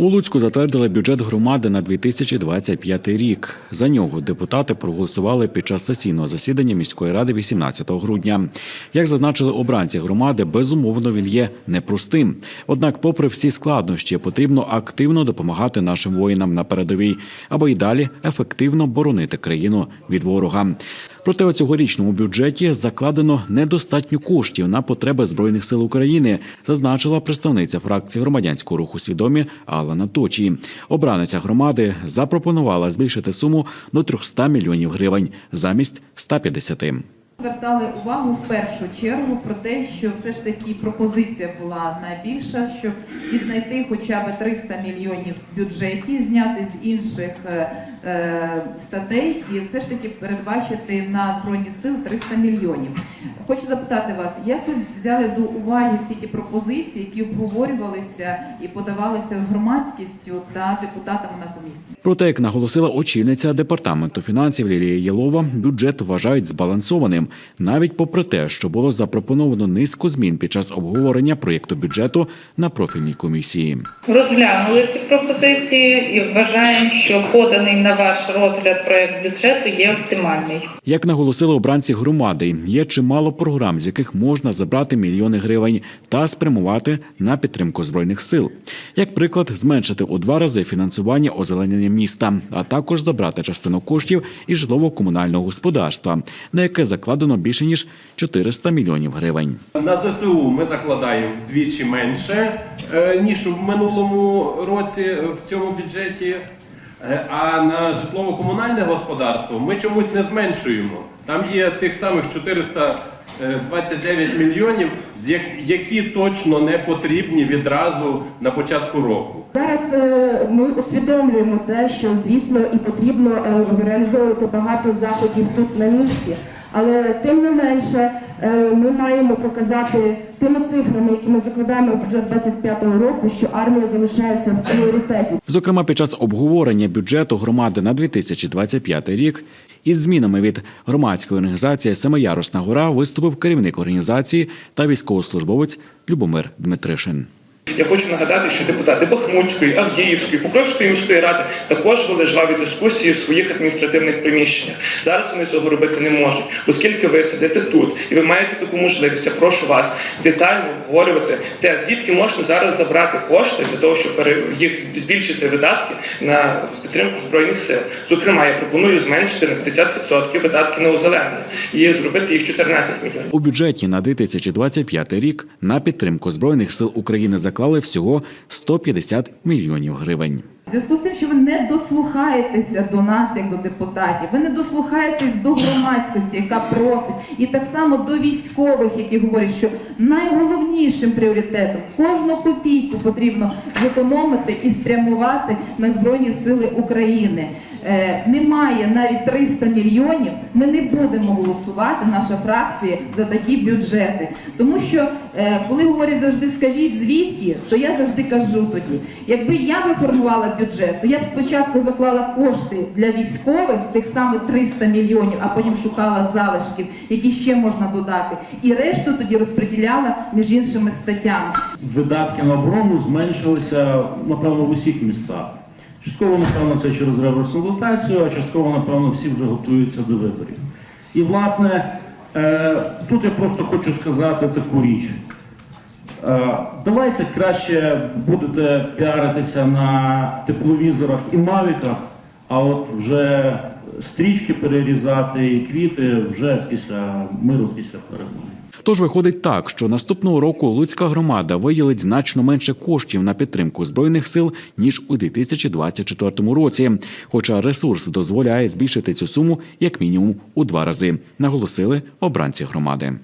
У Луцьку затвердили бюджет громади на 2025 рік. За нього депутати проголосували під час сесійного засідання міської ради 18 грудня. Як зазначили обранці громади, безумовно він є непростим. Однак, попри всі складнощі, потрібно активно допомагати нашим воїнам на передовій, аби й далі ефективно боронити країну від ворога. Проте у цьогорічному бюджеті закладено недостатньо коштів на потреби збройних сил України, зазначила представниця фракції громадянського руху свідомі Алана Точі. Обраниця громади запропонувала збільшити суму до 300 мільйонів гривень замість 150. Звертали увагу в першу чергу про те, що все ж таки пропозиція була найбільша, щоб віднайти хоча б 300 мільйонів в бюджеті, зняти з інших е, е, статей і все ж таки передбачити на збройні сили 300 мільйонів. Хочу запитати вас, як ви взяли до уваги всі ті пропозиції, які обговорювалися і подавалися громадськістю та депутатами на комісії? Проте, як наголосила очільниця департаменту фінансів Лілія Єлова, бюджет вважають збалансованим, навіть попри те, що було запропоновано низку змін під час обговорення проєкту бюджету на профільній комісії. Розглянули ці пропозиції і вважаємо, що поданий на ваш розгляд проект бюджету є оптимальний. Як наголосили обранці громади, є чимало програм, з яких можна забрати мільйони гривень та спрямувати на підтримку збройних сил. Як приклад, зменшити у два рази фінансування озеленення міста, а також забрати частину коштів із житлово-комунального господарства, на яке закладено більше ніж 400 мільйонів гривень. На ЗСУ ми закладаємо вдвічі менше, е, ніж у минулому році в цьому бюджеті. Е, А на житлово-комунальне господарство ми чомусь не зменшуємо. Там є тих самих 429 мільйонів, які точно не потрібні відразу на початку року. Зараз е, ми усвідомлюємо те, що звісно і потрібно е, реалізовувати багато заходів тут на місці. Але тим не менше е, ми маємо показати тими цифрами, які ми закладаємо в бюджет 25-го року, що армія залишається в пріоритеті. Зокрема, під час обговорення бюджету громади на 2025 рік із змінами від громадської організації Семиярусна гора виступив керівник організації та військовослужбовець Любомир Дмитришин. Я хочу нагадати, що депутати Бахмутської, Авдіївської, Покровської міської ради також вели жваві дискусії в своїх адміністративних приміщеннях. Зараз вони цього робити не можуть, оскільки ви сидите тут і ви маєте таку можливість. Я прошу вас детально обговорювати те, звідки можна зараз забрати кошти для того, щоб їх збільшити видатки на підтримку збройних сил. Зокрема, я пропоную зменшити на 50% видатки на озеленення і зробити їх 14 мільйонів. У бюджеті на 2025 рік на підтримку збройних сил України заклали всього 150 мільйонів гривень. Зв'язку з тим, що ви не дослухаєтеся до нас, як до депутатів, ви не дослухаєтесь до громадськості, яка просить, і так само до військових, які говорять, що найголовнішим пріоритетом кожну копійку потрібно зекономити і спрямувати на Збройні Сили України. Е, немає навіть 300 мільйонів. Ми не будемо голосувати, наша фракція, за такі бюджети. Тому що е, коли говорять завжди скажіть звідки, то я завжди кажу тоді. Якби я би формувала бюджет, то я б спочатку заклала кошти для військових, тих самих 300 мільйонів, а потім шукала залишків, які ще можна додати, і решту тоді розподіляла між іншими статтями. видатки на оборону зменшилися, напевно, в усіх містах. Частково, напевно, це через реверсну дотацію, а частково, напевно, всі вже готуються до виборів. І, власне, е, тут я просто хочу сказати таку річ. Е, Давайте краще будете піаритися на тепловізорах і мавіках, а от вже стрічки перерізати і квіти вже після миру, після перемоги. Тож виходить так, що наступного року Луцька громада виділить значно менше коштів на підтримку збройних сил ніж у 2024 році. Хоча ресурс дозволяє збільшити цю суму як мінімум у два рази, наголосили обранці громади.